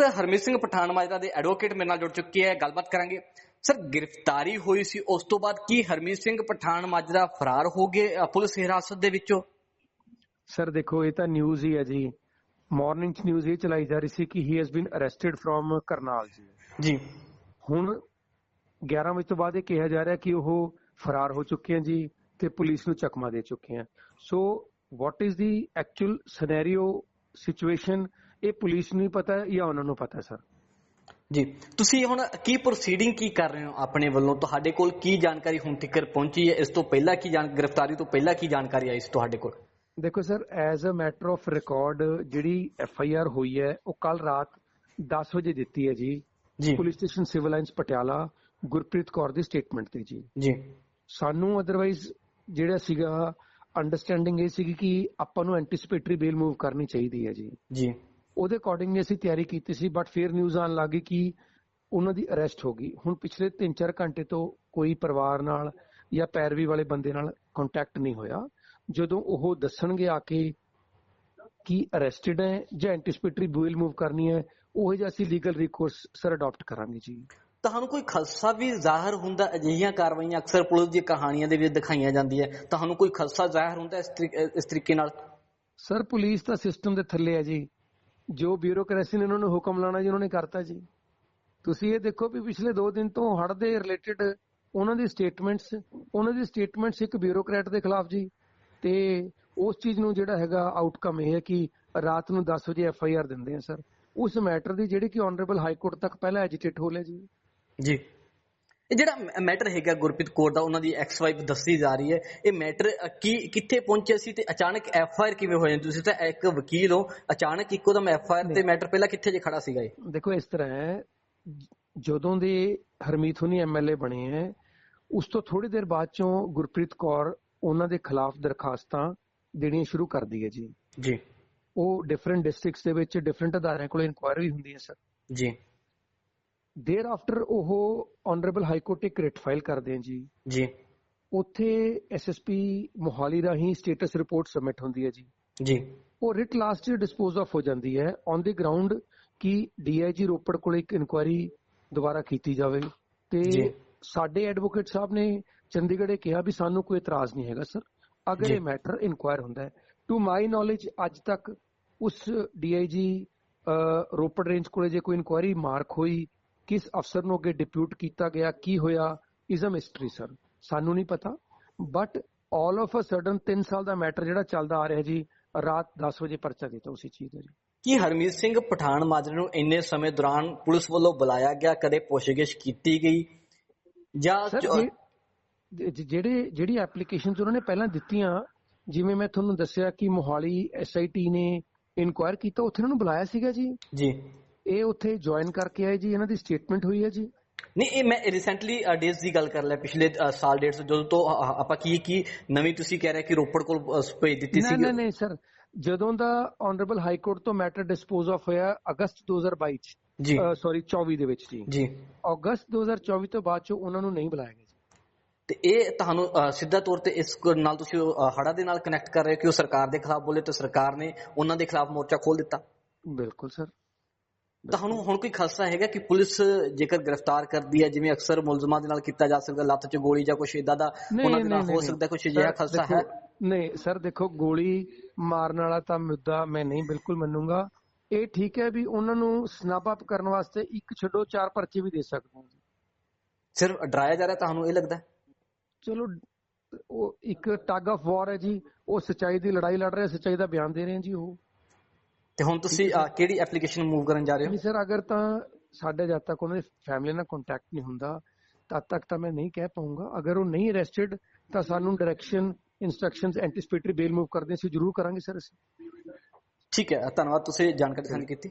ਹਰਮੀਤ ਸਿੰਘ ਪਠਾਨ ਮਾਜਰਾ ਦੇ ਐਡਵੋਕੇਟ ਮੇਰੇ ਨਾਲ ਜੁੜ ਚੁੱਕੇ ਹੈ ਗੱਲਬਾਤ ਕਰਾਂਗੇ। ਸਰ ਗ੍ਰਿਫਤਾਰੀ ਹੋਈ ਸੀ ਉਸ ਤੋਂ ਬਾਅਦ ਕੀ ਹਰਮੀਤ ਸਿੰਘ ਪਠਾਨ ਮਾਜਰਾ ਫਰਾਰ ਹੋ ਗਏ ਪੁਲਿਸ ਹਿਰਾਸਤ ਦੇ ਵਿੱਚੋਂ? ਸਰ ਦੇਖੋ ਇਹ ਤਾਂ ਨਿਊਜ਼ ਹੀ ਹੈ ਜੀ। ਮਾਰਨਿੰਗ ਚ ਨਿਊਜ਼ ਇਹ ਚਲਾਈ ਜਾ ਰਹੀ ਸੀ ਕਿ he has been arrested from Karnal ਜੀ। ਜੀ। ਹੁਣ 11 ਵਜੇ ਤੋਂ ਬਾਅਦ ਇਹ ਕਿਹਾ ਜਾ ਰਿਹਾ ਕਿ ਉਹ ਫਰਾਰ ਹੋ ਚੁੱਕੇ ਹਨ ਜੀ ਤੇ ਪੁਲਿਸ ਨੂੰ ਚਕਮਾ ਦੇ ਚੁੱਕੇ ਹਨ so what is the actual scenario situation ਇਹ ਪੁਲਿਸ ਨੂੰ ਪਤਾ ਹੈ ਜਾਂ ਉਹਨਾਂ ਨੂੰ ਪਤਾ ਹੈ ਸਰ? ਜੀ ਤੁਸੀਂ ਹੁਣ ਕੀ ਪ੍ਰੋਸੀਡਿੰਗ ਕੀ ਕਰ ਰਹੇ ਹੋ ਆਪਣੇ ਵੱਲੋਂ? ਤੁਹਾਡੇ ਕੋਲ ਕੀ ਜਾਣਕਾਰੀ ਹੁਣ ਤੱਕ ਪਹੁੰਚੀ ਹੈ? ਇਸ ਤੋਂ ਪਹਿਲਾਂ ਕੀ ਜਾਣ ਗ੍ਰਿਫਤਾਰੀ ਤੋਂ ਪਹਿਲਾਂ ਕੀ ਜਾਣਕਾਰੀ ਆਈ ਸੀ ਤੁਹਾਡੇ ਕੋਲ? ਦੇਖੋ sir as a matter of record ਜਿਹੜੀ ਐਫ ਆਈ ਆਰ ਹੋਈ ਹੈ ਉਹ ਕੱਲ ਰਾਤ 10 ਵਜੇ ਦਿੱਤੀ ਹੈ ਜੀ। ਜੀ। Police station civil lines Patiala Gurpreet Kaur ਦੀ ਸਟੇਟਮੈਂਟ ਤੇ ਜੀ। ਜੀ। ਸਾਨੂੰ ਅਦਰਵਾਈਜ਼ ਜਿਹੜਾ ਸੀਗਾ ਅੰਡਰਸਟੈਂਡਿੰਗ ਇਹ ਸੀਗੀ ਕਿ ਆਪਾਂ ਨੂੰ ਐਂਟੀਸਪੇਟਰੀ ਬੇਲ ਮੂਵ ਕਰਨੀ ਚਾਹੀਦੀ ਹੈ ਜੀ। ਜੀ। ਉਹਦੇ ਅਕੋਰਡਿੰਗਲੀ ਅਸੀਂ ਤਿਆਰੀ ਕੀਤੀ ਸੀ ਬਟ ਫਿਰ ਨਿਊਜ਼ ਆਉਣ ਲੱਗੀ ਕਿ ਉਹਨਾਂ ਦੀ ਅਰੈਸਟ ਹੋ ਗਈ। ਹੁਣ ਪਿਛਲੇ 3-4 ਘੰਟੇ ਤੋਂ ਕੋਈ ਪਰਿਵਾਰ ਨਾਲ ਜਾਂ ਪੈਰਵੀ ਵਾਲੇ ਬੰਦੇ ਨਾਲ ਕੰਟੈਕਟ ਨਹੀਂ ਹੋਇਆ। ਜਦੋਂ ਉਹ ਦੱਸਣਗੇ ਆ ਕੇ ਕਿ ਅਰੈਸਟਡ ਹੈ ਜਾਂ ਐਂਟੀਸਪੇਟਰੀ ਬੇਲ ਮੂਵ ਕਰਨੀ ਹੈ ਉਹ ਜਿਹਾ ਅਸੀਂ ਲੀਗਲ ਰਿਕੋਰਸ ਸਰ ਅਡਾਪਟ ਕਰਾਂਗੇ ਜੀ। ਤੁਹਾਨੂੰ ਕੋਈ ਖਲਸਾ ਵੀ ਜ਼ਾਹਰ ਹੁੰਦਾ? ਅਜਿਹੀਆਂ ਕਾਰਵਾਈਆਂ ਅਕਸਰ ਪੁਲਿਸ ਦੀਆਂ ਕਹਾਣੀਆਂ ਦੇ ਵਿੱਚ ਦਿਖਾਈਆਂ ਜਾਂਦੀਆਂ। ਤੁਹਾਨੂੰ ਕੋਈ ਖਲਸਾ ਜ਼ਾਹਰ ਹੁੰਦਾ ਇਸ ਤਰੀ- ਇਸ ਤਰੀਕੇ ਨਾਲ? ਸਰ ਪੁਲਿਸ ਤਾਂ ਸਿਸਟਮ ਦੇ ਥੱਲੇ ਹੈ ਜੀ। ਜੋ ਬਿਊਰੋਕ੍ਰੇਸੀ ਨੇ ਉਹਨਾਂ ਨੂੰ ਹੁਕਮ ਲਾਣਾ ਜੀ, ਉਹਨਾਂ ਨੇ ਕਰਤਾ ਜੀ। ਤੁਸੀਂ ਇਹ ਦੇਖੋ ਵੀ ਪਿਛਲੇ 2 ਦਿਨ ਤੋਂ ਹੜ੍ਹ ਦੇ ਰਿਲੇਟਡ ਉਹਨਾਂ ਦੀ ਸਟੇਟਮੈਂਟਸ ਉਹਨਾਂ ਦੀ ਸਟੇਟਮੈਂਟਸ ਇੱਕ ਬਿਊਰੋਕਰੇਟ ਦੇ ਖਿਲਾਫ ਜੀ। ਤੇ ਉਸ ਚੀਜ਼ ਨੂੰ ਜਿਹੜਾ ਹੈਗਾ ਆਊਟਕਮ ਇਹ ਹੈ ਕਿ ਰਾਤ ਨੂੰ 10 ਵਜੇ ਐਫ ਆਈ ਆਰ ਦਿੰਦੇ ਆ, ਸਰ। ਉਸ ਮੈਟਰ ਦੀ ਜਿਹੜੀ ਕਿ ਆਨਰੇਬਲ ਹਾਈ ਕੋਰਟ ਤੱਕ ਪਹਿਲਾਂ ਐਜੀਟੇਟ ਹੋ ਲਿਆ ਜੀ। ਜੀ। ਇਹ ਜਿਹੜਾ ਮੈਟਰ ਹੈਗਾ ਗੁਰਪ੍ਰੀਤ ਕੌਰ ਦਾ ਉਹਨਾਂ ਦੀ ਐਕਸ ਵਾਈਫ ਦੱਸੀ ਜਾ ਰਹੀ ਹੈ। ਇਹ ਮੈਟਰ ਕੀ ਕਿੱਥੇ ਪਹੁੰਚਿਆ ਸੀ ਤੇ ਅਚਾਨਕ ਐਫ ਆਈ ਆਰ ਕਿਵੇਂ ਹੋ ਜਾਂਦੀ? ਤੁਸੀਂ ਤਾਂ ਇੱਕ ਵਕੀਲ ਹੋ ਅਚਾਨਕ ਇੱਕੋ ਦਮ ਐਫ ਆਈ ਆਰ ਤੇ ਮੈਟਰ ਪਹਿਲਾਂ ਕਿੱਥੇ ਜੇ ਖੜਾ ਸੀਗਾ ਇਹ? ਦੇਖੋ ਇਸ ਤਰ੍ਹਾਂ ਹੈ ਜਦੋਂ ਦੇ ਹਰਮੀਤ ਹੁਣੀ ਐਮਐਲਏ ਬਣੇ ਹੈ ਉਸ ਤੋਂ ਥੋੜੀ ਦੇਰ ਬਾਅਦ ਚੋਂ ਗੁਰਪ੍ਰੀਤ ਕੌਰ ਉਹਨਾਂ ਦੇ ਖਿਲਾਫ ਦਰਖਾਸਤਾਂ ਦੇਣੀਆਂ ਸ਼ੁਰੂ ਕਰਦੀ ਹੈ ਜੀ। ਜੀ। ਉਹ ਡਿਫਰੈਂਟ ਡਿਸਟ੍ਰਿਕਟਸ ਦੇ ਵਿੱਚ ਡਿਫਰੈਂਟ ਅਦਾਰਿਆਂ ਕੋਲ ਇਨਕੁਆਇਰੀ ਹੁੰਦੀ ਹੈ ਸਰ। ਜੀ। ਦੇਰ ਆਫਟਰ ਉਹ ਆਨਰੇਬਲ ਹਾਈ ਕੋਰਟ ਇੱਕ ਰਿਟ ਫਾਈਲ ਕਰਦੇ ਹਨ ਜੀ। ਜੀ। ਉੱਥੇ ਐਸਐਸਪੀ ਮੋਹਾਲੀ ਰਾਹੀਂ ਸਟੇਟਸ ਰਿਪੋਰਟ ਸਬਮਿਟ ਹੁੰਦੀ ਹੈ ਜੀ। ਜੀ। ਉਹ ਰਿਟ ਲਾਸਟ ਡਿਸਪੋਜ਼ ਆਫ ਹੋ ਜਾਂਦੀ ਹੈ। ਔਨ ਦੀ ਗਰਾਊਂਡ ਕਿ ਡੀਆਈਜੀ ਰੋਪੜ ਕੋਲ ਇੱਕ ਇਨਕੁਆਇਰੀ ਦੁਬਾਰਾ ਕੀਤੀ ਜਾਵੇ। ਤੇ। ਸਾਡੇ ਐਡਵੋਕੇਟ ਸਾਹਿਬ ਨੇ ਚੰਡੀਗੜ੍ਹ ਕਿਹਾ ਵੀ ਸਾਨੂੰ ਕੋਈ ਇਤਰਾਜ਼ ਨਹੀਂ ਹੈਗਾ ਸਰ ਅਗਰ। ਇਹ ਮੈਟਰ ਇਨਕੁਆਇਰ ਹੁੰਦਾ ਹੈ। ਟੂ ਮਾਈ ਨੋਲੇਜ ਅੱਜ ਤੱਕ ਉਸ ਡੀਆਈਜੀ ਰੋਪੜ ਰੇਂਜ ਕੋਲੇ ਜੇ ਕੋਈ ਇਨਕੁਆਇਰੀ ਮਾਰਕ ਹੋਈ ਕਿਸ ਅਫਸਰ ਨੂੰ ਅੱਗੇ ਡਿਪਿਊਟ ਕੀਤਾ ਗਿਆ ਕੀ ਹੋਇਆ ਇਜ਼ ਅ ਮਿਸਟਰੀ ਸਰ ਸਾਨੂੰ ਨਹੀਂ ਪਤਾ। But all of a sudden 3 ਸਾਲ ਦਾ ਮੈਟਰ ਜਿਹੜਾ ਚੱਲਦਾ ਆ ਰਿਹਾ ਜੀ ਰਾਤ 10 ਵਜੇ ਪਰਚਾ ਦਿੱਤਾ ਉਸੇ ਚੀਜ਼ ਦਾ ਜੀ। ਕੀ ਹਰਮੀਤ ਸਿੰਘ ਪਠਾਨ ਮਾਜਰੇ ਨੂੰ ਇੰਨੇ ਸਮੇਂ ਦੌਰਾਨ ਪੁਲਿਸ ਵੱਲੋਂ ਬੁਲਾਇਆ ਗਿਆ ਕਦੇ ਪੁੱਛਗਿੱਛ ਕੀਤੀ ਗਈ? ਜਾਂ ਜਿਹੜੇ ਜਿਹੜੀ ਐਪਲੀਕੇਸ਼ਨਸ ਉਹਨਾਂ ਨੇ ਪਹਿਲਾਂ ਦਿੱਤੀਆਂ ਜਿਵੇਂ ਮੈਂ ਤੁਹਾਨੂੰ ਦੱਸਿਆ ਕਿ ਮੋਹਾਲੀ ਐਸਆਈਟੀ ਨੇ ਇਨਕੁਆਇਰ ਕੀਤਾ ਉੱਥੇ ਇਹਨਾਂ ਨੂੰ ਬੁਲਾਇਆ ਸੀਗਾ ਜੀ? ਜੀ। ਇਹ ਉੱਥੇ ਜੁਆਇਨ ਕਰਕੇ ਆਏ ਜੀ ਇਹਨਾਂ ਦੀ ਸਟੇਟਮੈਂਟ ਹੋਈ ਹੈ ਜੀ? ਨਹੀਂ ਇਹ ਮੈਂ ਰੀਸੈਂਟਲੀ ਡੇਜ਼ ਦੀ ਗੱਲ ਕਰ ਲਿਆ ਪਿਛਲੇ ਸਾਲ ਤੋਂ ਜਦੋਂ ਤੋਂ ਆਪਾਂ ਕੀ ਕੀ ਨਵੀਂ ਤੁਸੀਂ ਕਹਿ ਰਹੇ ਕਿ ਰੋਪੜ ਕੋਲ ਭੇਜ ਦਿੱਤੀ ਸੀ। ਨਹੀਂ ਨਹੀਂ ਸਰ ਜਦੋਂ ਦਾ ਆਨਰੇਬਲ ਹਾਈ ਕੋਰਟ ਤੋਂ ਮੈਟਰ ਡਿਸਪੋਜ਼ ਆਫ ਹੋਇਆ ਅਗਸਤ 2022 ਚ ਜੀ। ਸੌਰੀ 24 ਦੇ ਵਿੱਚ ਜੀ। ਜੀ। ਅਗਸਤ 2024 ਤੋਂ ਬਾਅਦ ਚ ਉਹਨਾਂ ਨੂੰ ਨਹੀਂ ਬੁਲਾਇਆ ਗਿਆ ਤੇ ਇਹ ਤੁਹਾਨੂੰ ਸਿੱਧਾ ਤੌਰ ਤੇ ਇਸ ਨਾਲ ਤੁਸੀਂ ਹੜਾ ਦੇ ਨਾਲ ਕਨੈਕਟ ਕਰ ਰਹੇ ਹੋ ਕਿ ਉਹ ਸਰਕਾਰ ਦੇ ਖਿਲਾਫ ਬੋਲੇ ਤੇ ਸਰਕਾਰ ਨੇ ਉਹਨਾਂ ਦੇ ਖਿਲਾਫ ਮੋਰਚਾ ਖੋਲ ਦਿੱਤਾ? ਬਿਲਕੁਲ ਸਰ ਤੁਹਾਨੂੰ ਹੁਣ ਕੋਈ ਖਲਸਾ ਹੈਗਾ ਕਿ ਪੁਲਿਸ ਜੇਕਰ ਗ੍ਰਿਫਤਾਰ ਕਰਦੀ ਹੈ ਜਿਵੇਂ ਅਕਸਰ ਮੁਲਜ਼ਮਾਂ ਦੇ ਨਾਲ ਕੀਤਾ ਜਾ ਸਕਦਾ ਲੱਤ 'ਚ ਗੋਲੀ ਜਾਂ ਕੁਝ ਇਦਾਂ ਦਾ ਉਹਨਾਂ ਦੇ ਨਾਲ ਹੋ ਸਕਦਾ ਕੁਝ ਅਜਿਹਾ ਸਰ, ਖਲਸਾ ਦੇਖੋ, ਹੈ ਨਹੀਂ ਸਰ ਦੇਖੋ ਗੋਲੀ ਮਾਰਨ ਵਾਲਾ ਤਾਂ ਮੁੱਦਾ ਮੈਂ ਨਹੀਂ ਬਿਲਕੁਲ ਮੰਨੂਗਾ ਇਹ ਠੀਕ ਹੈ ਵੀ ਉਹਨਾਂ ਨੂੰ ਸਨੈਪ ਅਪ ਕਰਨ ਵਾਸਤੇ ਇੱਕ ਛੱਡੋ ਚਾਰ ਪਰਚੇ ਵੀ ਦੇ ਸਕਦੇ ਹੋ ਜੀ। ਸਿਰਫ ਡਰਾਇਆ ਜਾ ਰਿਹਾ ਤੁਹਾਨੂੰ ਇਹ ਲੱਗਦਾ? ਚਲੋ ਉਹ ਇੱਕ ਟਗ ਆਫ ਵਾਰ ਹੈ ਜੀ ਉਹ ਸਚਾਈ ਦੀ ਲੜਾਈ ਲੜ ਰਹੇ ਸਚਾਈ ਦਾ ਬਿਆਨ ਦੇ ਰਹੇ ਜੀ ਉਹ ਤੇ ਹੁਣ ਤੁਸੀਂ ਕਿਹੜੀ ਐਪਲੀਕੇਸ਼ਨ ਮੂਵ ਕਰਨ ਜਾ ਰਹੇ ਹੋ? ਨਹੀਂ ਸਰ ਅਗਰ ਤਾਂ ਸਾਡੇ ਜਦ ਤੱਕ ਉਹਨਾਂ ਦੀ ਫੈਮਿਲੀ ਨਾਲ ਕੰਟੈਕਟ ਨਹੀਂ ਹੁੰਦਾ ਤਦ ਤੱਕ ਤਾਂ ਮੈਂ ਨਹੀਂ ਕਹਿ ਪਾਉਂਗਾ ਅਗਰ ਉਹ ਨਹੀਂ ਅਰੈਸਟਡ ਤਾਂ ਸਾਨੂੰ direction instructions anticipatory bail move ਕਰਦੇ ਸੀ ਜ਼ਰੂਰ ਕਰਾਂਗੇ ਸਰ ਅਸੀਂ। ਠੀਕ ਹੈ ਧੰਨਵਾਦ ਤੁਸੀਂ ਜਾਣਕਾਰੀ ਸਾਂਝੀ ਕੀਤੀ।